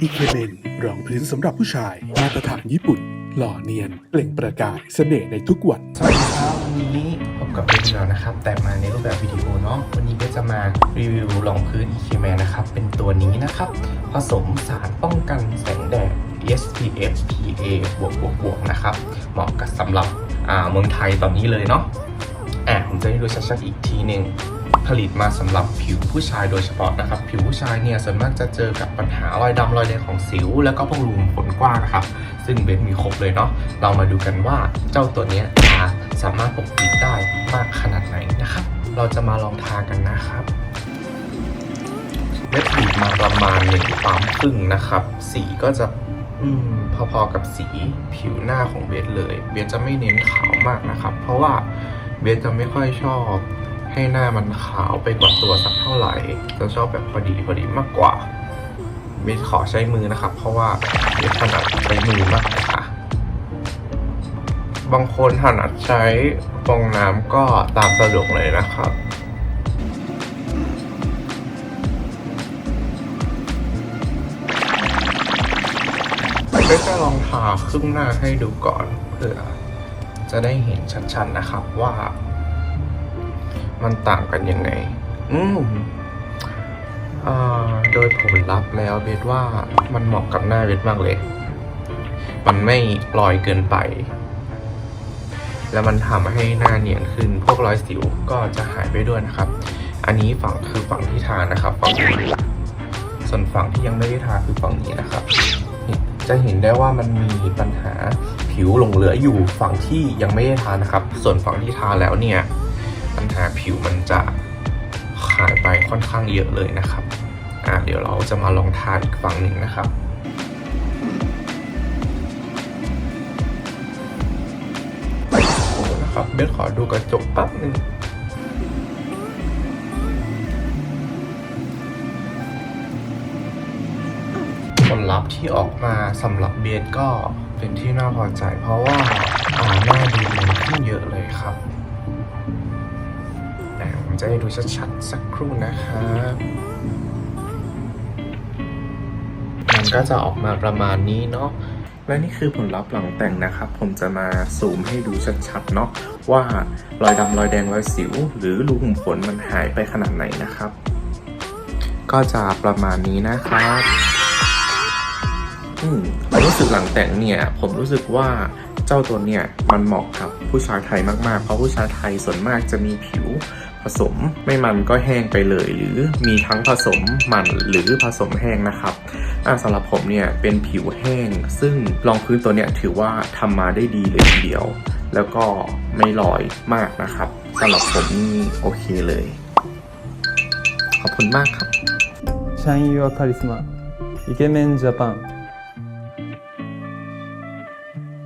อีเคเมนรองพื้นสำหรับผู้ชายมาตรฐานญี่ปุ่น หล่อเนียนเปล่งประกายเสน่ห์ในทุกวัน สวัสดีครับวันนี้พบกับเบสอีกแล้วนะครับ แต่มาในรูปแบบวิดีโอเนาะวันนี้เบสจะมารีวิวรองพื้น e k m a n นนะครับ เป็นตัวนี้นะครับ ผสมสารป้องกันแสงแดด SPF PA บวกบวกบวกนะครับ เหมาะกับสำหรับอ่าเมืองไทยตอนนี้เลยเนาะอะผมจะให้ดูชัดๆอีกทีหนึ่ง ผลิตมาสำหรับผิวผู้ชายโดยเฉพาะนะครับ ผิวผู้ชายเนี่ยส่วนมากจะเจอกับปัญหารอยดำรอยแดงของสิว แล้วก็พวกรูขุมขนกว้างครับ ซึ่งเบสมีครบเลยเนาะเรามาดูกันว่าเจ้าตัวนี้ทาสามารถปกปิดได้มากขนาดไหนนะครับ เราจะมาลองทากันนะครับเบสบีบมาประมาณหนึ่งปั๊มครึ่งนะครับ สีก็จะอพอๆกับสีผิวหน้าของเบสเลย เบสจะไม่เน้นขาวมากนะครับ เพราะว่าเบสจะไม่ค่อยชอบ ให้หน้ามันขาวไปกว่าตัวสักเท่าไหร่จะชอบแบบพอดีพอดีมากกว่าเบสขอใช้มือนะครับ เพราะว่าเบสถนัดใช้มือมากกว่าบางคนถนัดใช้ฟองน้ำก็ตามสะดวกเลยนะครับเบสจะลองทาครึ่งหน้าให้ดูก่อนเพื่อจะได้เห็นชัดๆนะครับว่า มันต่างกันยังไง อืมอ่าโดยผลลัพธ์แล้วเบสว่ามันเหมาะกับหน้าเบสมากเลย มันไม่ลอยเกินไป แล้วมันทำให้หน้าเนียนขึ้น พวกรอยสิวก็จะหายไปด้วยนะครับ อันนี้ฝั่งคือฝั่งที่ทานะครับฝั่งนี้ส่วนฝั่งที่ยังไม่ได้ทาคือฝั่งนี้นะครับนี่จะเห็นได้ว่ามันมีปัญหาผิวหลงเหลืออยู่ฝั่งที่ยังไม่ได้ทานะครับ ส่วนฝั่งที่ทาแล้วเนี่ย ปัญหาผิวมันจะหายไปค่อนข้างเยอะเลยนะครับอ่าเดี๋ยวเราจะมาลองทานอีกฝั่งหนึ่งนะครับโอ้นะครับเบสขอดูกระจกแป๊บหนึ่งผลลัพธ์ที่ออกมาสำหรับเบสก็เป็นที่น่าพอใจเพราะว่าอ่าหน้าดูดีขึ้นเยอะเลยครับ จะให้ดูชัดๆสักครู่นะครับมันก็จะออกมาประมาณนี้เนาะและนี่คือผลลัพธ์หลังแต่งนะครับ ผมจะมาซูมให้ดูชัดๆเนาะว่ารอยดำรอยแดงรอยสิว หรือรูขุมขนมันหายไปขนาดไหนนะครับ ก็จะประมาณนี้นะครับอืมรู้สึกหลังแต่งเนี่ย ผมรู้สึกว่า เจ้าตัวเนี่ยมันเหมาะกับผู้ชายไทยมากๆ เพราะผู้ชายไทยส่วนมากจะมีผิวผสมไม่มันก็แห้งไปเลย หรือมีทั้งผสมมันหรือผสมแห้งนะครับอ่าสำหรับผมเนี่ยเป็นผิวแห้ง ซึ่งรองพื้นตัวเนี่ยถือว่าทำมาได้ดีเลยทีเดียว แล้วก็ไม่ลอยมากนะครับสำหรับผมนี่โอเคเลย ขอบคุณมากครับ シャイン・ユア・カリスマイケメンジャパン